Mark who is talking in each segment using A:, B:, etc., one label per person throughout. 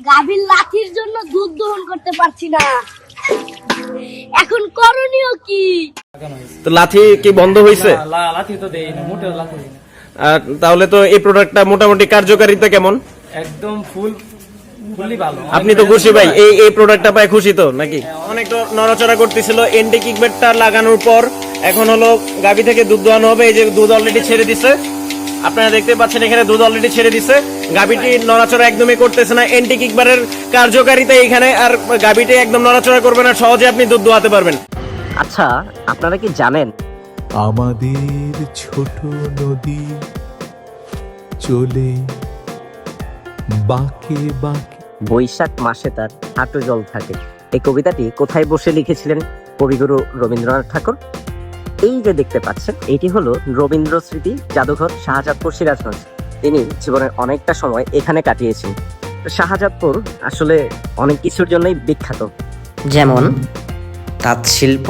A: গাভীর লাঠির জন্য দুধ দহন করতে পারছি না। এখন করণীয় কি?
B: তো লাথি কি বন্ধ হয়েছে
C: না, লা- লাথি তো দেই না দেই না।
B: আর তাহলে তো এই প্রোডাক্টটা মোটামুটি কার্যকারিতা কেমন?
C: একদম ফুল
B: আপনি তো খুশি ভাই এই এই প্রোডাক্টটা পাই খুশি তো নাকি? অনেক তো নড়াচড়া করতেছিল এন্টি কিকবেটটা লাগানোর পর এখন হলো গাভি থেকে দুধ দোয়ানো হবে এই যে দুধ অলরেডি ছেড়ে দিছে। আপনারা দেখতে পাচ্ছেন এখানে দুধ অলরেডি ছেড়ে দিছে। গাভিটি নড়াচড়া একদমই করতেছে না। এন্টি কিকবারের কার্যকারিতা এখানে আর গাভিটি একদম নড়াচড়া করবে না। সহজে আপনি দুধ দোয়াতে পারবেন।
D: আচ্ছা আপনারা কি জানেন?
E: আমাদের ছোট নদী চলে বাঁকে বাঁকে।
D: বৈশাখ মাসে তার হাঁটু জল থাকে। এই কবিতাটি কোথায় বসে লিখেছিলেন কবিগুরু রবীন্দ্রনাথ ঠাকুর? এই যে দেখতে পাচ্ছেন এটি হলো রবীন্দ্র স্মৃতি জাদুঘর শাহজাদপুর সিরাজগঞ্জ। তিনি জীবনের অনেকটা সময় এখানে কাটিয়েছেন। শাহজাদপুর আসলে অনেক কিছুর জন্যই বিখ্যাত।
F: যেমন তাঁত শিল্প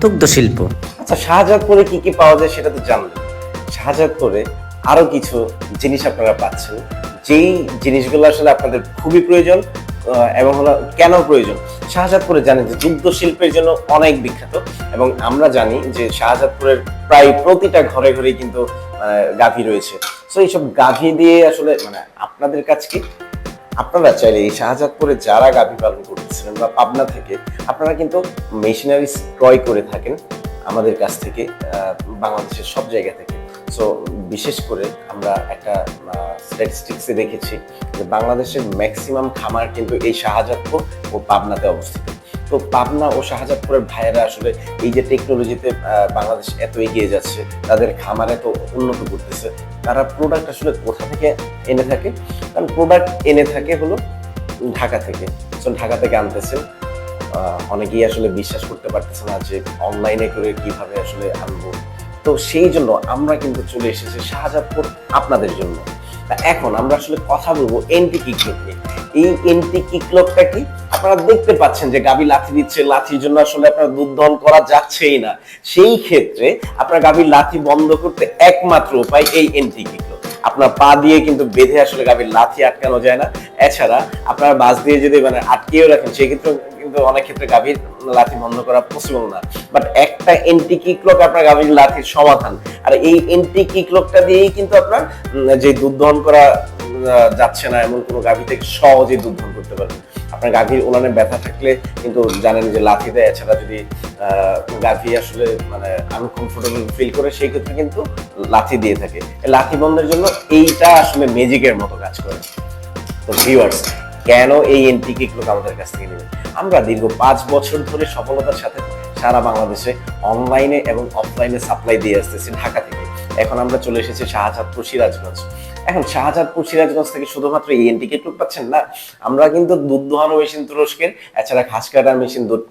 F: দুগ্ধ শিল্প।
G: আচ্ছা শাহজাদপুরে কি কি পাওয়া যায় সেটা তো জানলেন শাহজাদপুরে আরও কিছু জিনিস আপনারা পাচ্ছেন। যেই জিনিসগুলো আসলে আপনাদের খুবই প্রয়োজন এবং হলো কেন প্রয়োজন? শাহজাদপুরে জানেন যে দুগ্ধ শিল্পের জন্য অনেক বিখ্যাত এবং আমরা জানি যে শাহজাদপুরের প্রায় প্রতিটা ঘরে ঘরে কিন্তু গাভী রয়েছে। তো এইসব গাভী দিয়ে আসলে মানে আপনাদের কাছে কি? আপনারা চাইলে এই শাহজাদপুরে যারা গাভী পালন করতেছিলেন বা পাবনা থেকে, আপনারা কিন্তু মেশিনারিজ ক্রয় করে থাকেন আমাদের কাছ থেকে বাংলাদেশের সব জায়গা থেকে। সো বিশেষ করে আমরা একটা স্ট্যাটিস্টিক্সে দেখেছি যে বাংলাদেশের ম্যাক্সিমাম খামার কিন্তু এই শাহজাদপুর ও পাবনাতে অবস্থিত। তো পাবনা ও শাহজাদপুরের ভাইয়েরা আসলে এই যে টেকনোলজিতে বাংলাদেশ এত এগিয়ে যাচ্ছে তাদের খামার এত উন্নত করতেছে তারা প্রোডাক্ট আসলে কোথা থেকে এনে থাকে? কারণ প্রোডাক্ট এনে থাকে হলো ঢাকা থেকে। So, ঢাকা থেকে আনতেছে। অনেকেই আসলে বিশ্বাস করতে পারতেছে না যে অনলাইনে করে কীভাবে আসলে আনব। তো সেই জন্য আমরা কিন্তু চলে এসেছি শাহজাদপুর আপনাদের জন্য। তা এখন আমরা আসলে কথা বলব এন্টি কিকলক নিয়ে। এই এন্টি কিকলকটা কি? আপনারা দেখতে পাচ্ছেন যে গাবি লাথি দিচ্ছে, লাথির জন্য আসলে আপনার দুধ দহন করা যাচ্ছেই না। সেই ক্ষেত্রে আপনার গাভীর লাথি বন্ধ করতে একমাত্র উপায় এই এন্টি কিকলক আপনার পা দিয়ে কিন্তু বেঁধে আসলে গাভীর লাথি আটকানো যায় না। এছাড়া আপনার মাছ দিয়ে যদি মানে আটকিয়েও রাখেন সেক্ষেত্রে কিন্তু অনেক ক্ষেত্রে গাভীর লাথি বন্ধ করা পসিবল না। বাট একটা এন্টি কিকলক আপনার গাভীর লাথির সমাধান। আর এই এন্টি কিকলকটা দিয়েই কিন্তু আপনার যে দুধ দহন করা যাচ্ছে না এমন কোনো গাভী থেকে সহজেই দুধ দহন করতে পারবেন। আপনার গাভীর ওলানে ব্যথা থাকলে কিন্তু জানেন যে লাথি দেয় এছাড়া যদি গাভী আসলে মানে আনকমফোর্টেবল ফিল করে, সেই ক্ষেত্রে কিন্তু লাথি দিয়ে থাকে। লাথি বন্ধের জন্য এইটা আসলে ম্যাজিকের মতো কাজ করে। তো ভিউয়ার্স কেন এই এন্টি কিকলুক আমাদের কাছ থেকে নেবেন? আমরা দীর্ঘ পাঁচ বছর ধরে সফলতার সাথে সারা বাংলাদেশে অনলাইনে এবং অফলাইনে সাপ্লাই দিয়ে আসতেছি ঢাকা থেকে। এখন আমরা চলে এসেছি শাহজাদপুর সিরাজগঞ্জ। এখন শাহজাদপুর সিরাজগঞ্জ থেকে শুধুমাত্র এই এন্টি টুক পাচ্ছেন না, আমরা কিন্তু দুধ দোহানো মেশিন তুরস্কের, এছাড়া ঘাস কাটার মেশিন, দুধ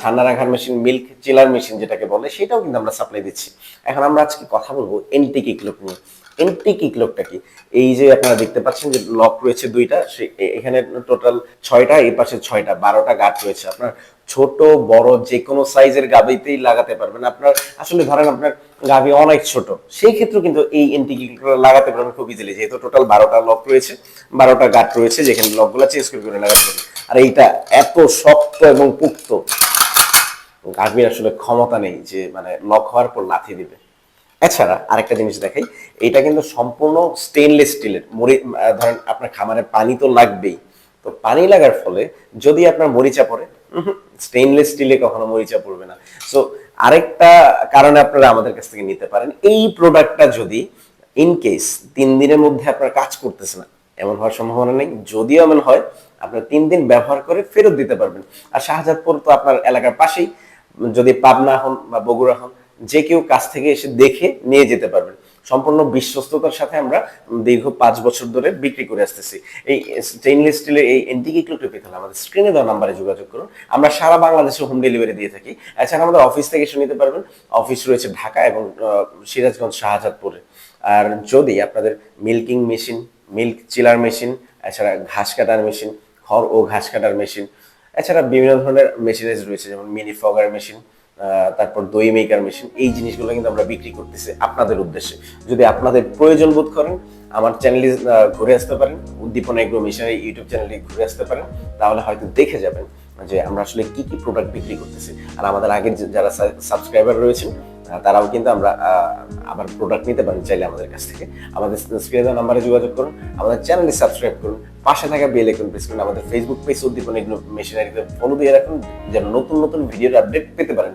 G: ঠান্ডা রাখার মেশিন, মিল্ক চিলার মেশিন যেটাকে বলে, সেটাও কিন্তু আমরা সাপ্লাই দিচ্ছি। এখন আমরা আজকে কথা বলব এনটিকে ক্লুপ নিয়ে। এন্টি কিকলকটা কি? এই যে আপনারা দেখতে পাচ্ছেন যে লক রয়েছে দুইটা, সে- এখানে টোটাল ছয়টা, এই পাশে ছয়টা, বারোটা গাছ রয়েছে। আপনার ছোট, বড় যে কোনো সাইজের গাবিতেই লাগাতে পারবেন। আপনার, আসলে ধরেন আপনার গাবি অনেক ছোট, সেই ক্ষেত্রে কিন্তু এই এন্টি কিকলক লাগাতে পারবেন খুব ইজিলি যেহেতু টোটাল বারোটা লক রয়েছে, বারোটা গাট রয়েছে, যেখানে লকগুলো চেঞ্জ করে করে লাগাতে পারবেন। আর এইটা এত শক্ত এবং পুক্ত, গাভীর আসলে ক্ষমতা নেই যে মানে লক হওয়ার পর লাথি দিবে। এছাড়া আরেকটা জিনিস দেখাই এটা কিন্তু সম্পূর্ণ স্টেনলেস স্টিলের মরি ধরেন আপনার খামারে পানি তো লাগবেই। তো পানি লাগার ফলে যদি আপনার মরিচা পড়ে স্টেনলেস স্টিলে কখনো মরিচা পড়বে না। সো আরেকটা কারণে আপনারা আমাদের কাছ থেকে নিতে পারেন, এই প্রোডাক্টটা যদি ইন কেস তিন দিনের মধ্যে আপনার কাজ করতেছে না, এমন হওয়ার সম্ভাবনা নেই। যদিও এমন হয়, আপনার তিন দিন ব্যবহার করে ফেরত দিতে পারবেন। আর শাহজাদপুর তো আপনার এলাকার পাশেই যদি পাবনা হন বা বগুড়া হন, যে কেউ কাছ থেকে এসে দেখে নিয়ে যেতে পারবেন। সম্পূর্ণ বিশ্বস্ততার সাথে আমরা দীর্ঘ পাঁচ বছর ধরে বিক্রি করে আসতেছি। এই স্টেইনলেস স্টিলের এই এন্টিকি ক্লুটি পেতে হলে আমাদের স্ক্রিনে দেওয়া নাম্বারে যোগাযোগ করুন। আমরা সারা বাংলাদেশে হোম ডেলিভারি দিয়ে থাকি। এছাড়া আমাদের অফিস থেকে এসে নিতে পারবেন। অফিস রয়েছে ঢাকা এবং সিরাজগঞ্জ, শাহজাদপুরে। আর যদি আপনাদের milking machine milk chiller machine এছাড়া ঘাস কাটার মেশিন খড় ও ঘাস কাটার মেশিন এছাড়া বিভিন্ন ধরনের মেশিনারিজ রয়েছে, যেমন মিনি ফগার মেশিন তারপর দই মেকার মেশিন এই জিনিসগুলো কিন্তু আমরা বিক্রি করতেছি আপনাদের উদ্দেশ্যে। যদি আপনাদের প্রয়োজন বোধ করেন, আমার চ্যানেলে ঘুরে আসতে পারেন, উদ্দীপনা এগ্রো মিশনের ইউটিউব চ্যানেলে ঘুরে আসতে পারেন, তাহলে হয়তো দেখে যাবেন যে আমরা আসলে কি কি প্রোডাক্ট বিক্রি করতেছি। আর আমাদের আগের যারা সাবস্ক্রাইবার রয়েছেন তারাও কিন্তু আমরা আবার প্রোডাক্ট নিতে পারেন চাইলে আমাদের কাছ থেকে। আমাদের স্ক্রিনের নাম্বারে যোগাযোগ করুন, আমাদের চ্যানেলে সাবস্ক্রাইব করুন, পাশে থাকা বেল আইকন প্রেস করুন, আমাদের ফেসবুক পেজ উদ্দীপন মেশিনারিতে ফলো দিয়ে রাখুন, যেন নতুন নতুন ভিডিওর আপডেট পেতে পারেন।